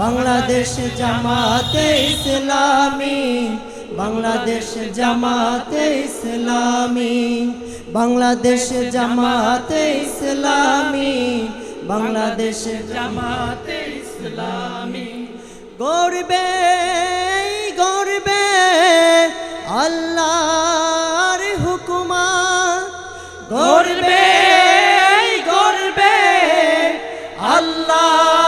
বাংলাদেশ জামাতে ইসলামী, বাংলাদেশ জামাতে ইসলামী, বাংলাদেশ জামাতে ইসলামী, বাংলাদেশ জামাতে ইসলামী। গর্বে গর্বে আল্লাহর হুকুমা। গর্বে গর্বে হুকুমাত